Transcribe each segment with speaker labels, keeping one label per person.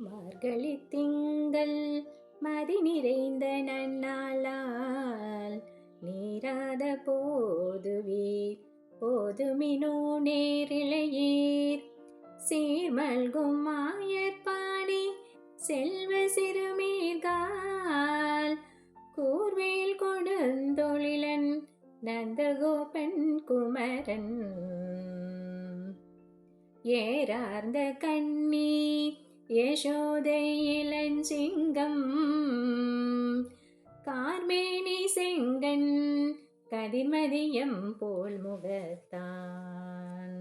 Speaker 1: மார்கழி திங்கள் மதி நிறைந்த நன்னாளால் நீராத போதுவீர் போதுமினோ நேரிழையீர். சீர்மல்கும் மாயற்பாடி செல்வ சிறுமீர்கால். கூர்வேல் கொடுந்தொழிலன் நந்தகோபன் குமரன். ஏறார்ந்த கண்ணீர் யசோதை இளஞ்சிங்கம் கார்மேனி செங்கன் கதிர்மதியம் போல் முகத்தான்.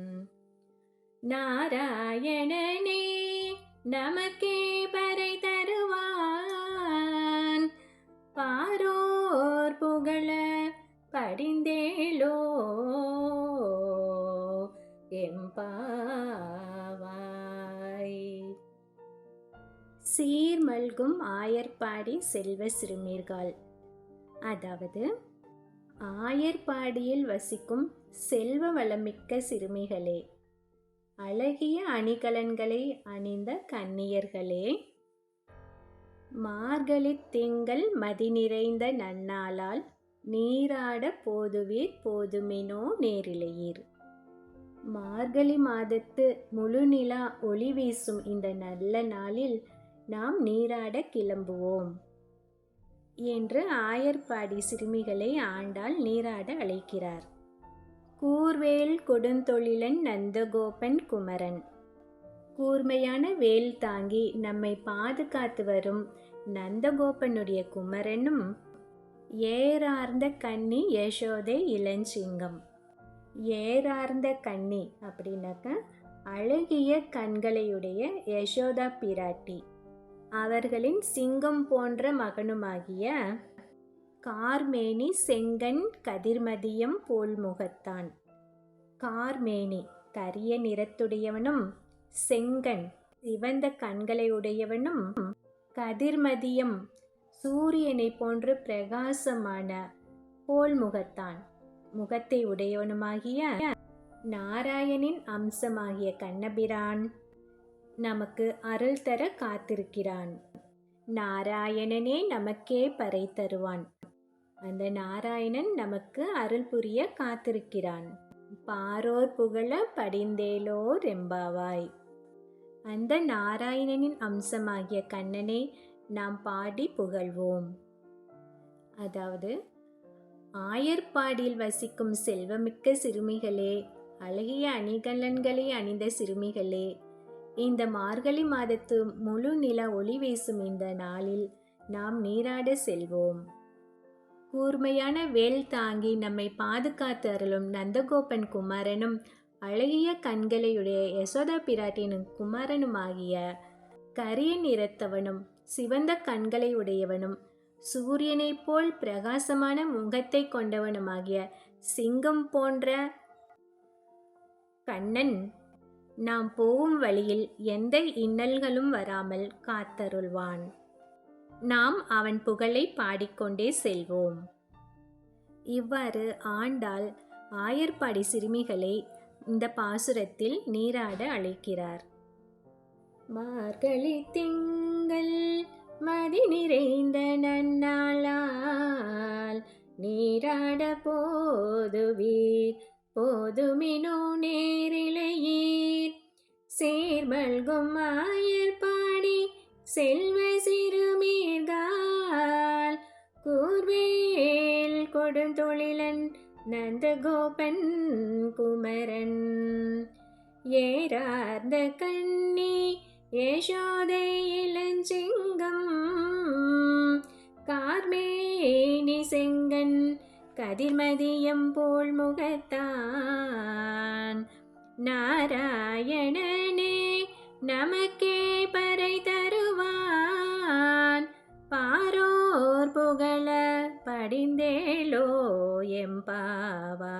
Speaker 1: நாராயணனே நமக்கே பறை தருவான். பாரோர் புகழ படிந்தேளோ எம்பா சீர் மல்கும் ஆயர்பாடி செல்வ சிறுமீர்கள் அதாவது ஆயர்பாடியில் வசிக்கும் செல்வ வளமிக்க சிறுமிகளே அழகிய அணிகலன்களை அணிந்த கன்னியர்களே மார்கழி திங்கள் மதி நிறைந்த நன்னாளால் நீராட போதுவீர் போதுமினோ நேரிழையீர் மார்கழி மாதத்து முழு நிலா ஒளி வீசும் இந்த நல்ல நாளில் நாம் நீராட கிளம்புவோம். என்று ஆயர்பாடி சிறுமிகளை ஆண்டாள் நீராட அழைக்கிறார். கூர்வேல் கொடுந்தொழிலன் நந்தகோபன் குமரன். கூர்மையான வேல் தாங்கி நம்மை பாதுகாத்து வரும் நந்தகோபனுடைய குமரனும் ஏறார்ந்த கன்னி யசோதை இளஞ்சிங்கம். ஏறார்ந்த கன்னி அப்படின்னாக்க அழகிய கண்களையுடைய யசோதா பிராட்டி. அவர்களின் சிங்கம் போன்ற மகனுமாகிய கார்மேனி செங்கன் கதிர்மதியம் போல் முகத்தான். கார்மேனி கரிய நிறத்துடையவனும் செங்கன் சிவந்த கண்களை உடையவனும் கதிர்மதியம் சூரியனை போன்று பிரகாசமான போல் முகத்தான். முகத்தை உடையவனுமாகிய நாராயணின் அம்சமாகிய கண்ணபிரான் நமக்கு அருள் தர காத்திருக்கிறான். நாராயணனே நமக்கே பறை தருவான். அந்த நாராயணன் நமக்கு அருள் புரிய காத்திருக்கிறான். பாரோர் புகழ படிந்தேலோ ரெம்பாவாய் அந்த நாராயணனின் அம்சமாகிய கண்ணனை நாம் பாடி புகழ்வோம். அதாவது ஆயர்பாடியில் வசிக்கும் செல்வமிக்க சிறுமிகளே அழகிய அணிகலன்களை அணிந்த சிறுமிகளே இந்த மார்கழி மாதத்து முழு நில ஒளி வீசும் இந்த நாளில் நாம் நீராட செல்வோம். கூர்மையான வேல் தாங்கி நம்மை பாதுகாத்து அருளும் நந்தகோபன் குமாரனும் அழகிய கண்களையுடைய யசோதா பிராட்டினும் குமாரனுமாகிய கரிய நிறத்தவனும் சிவந்த கண்களை உடையவனும் சூரியனைப் போல் பிரகாசமான முகத்தை கொண்டவனுமாகிய சிங்கம் போன்ற கண்ணன் நாம் போகும் வழியில் எந்த இன்னல்களும் வராமல் காத்தருள்வான். நாம் அவன் புகழை பாடிக்கொண்டே செல்வோம். இவ்வாறு ஆண்டாள் ஆயர்பாடி சிறுமிகளை இந்த பாசுரத்தில் நீராட அழைக்கிறார். மார்கழி திங்கள் மதி நிறைந்த நன்னாளால் நீராட போதுவீர். போதுமினோ நேரிலே சேர்மல்கும் ஆயர் பாடி செல்வ சிறுமீர்கால் கூர்வேல் கொடுந்தொழிலன் நந்தகோபன் குமரன். ஏறார்ந்த கண்ணி யசோதை இளஞ்சிங்கம் கார்மேனி செங்கன் கதிர்மதியம் போல் முகத்தான். நாராயணனே நமக்கே பறை தருவான். பாரோர் புகழ படிந்தேலோ எம்பாவா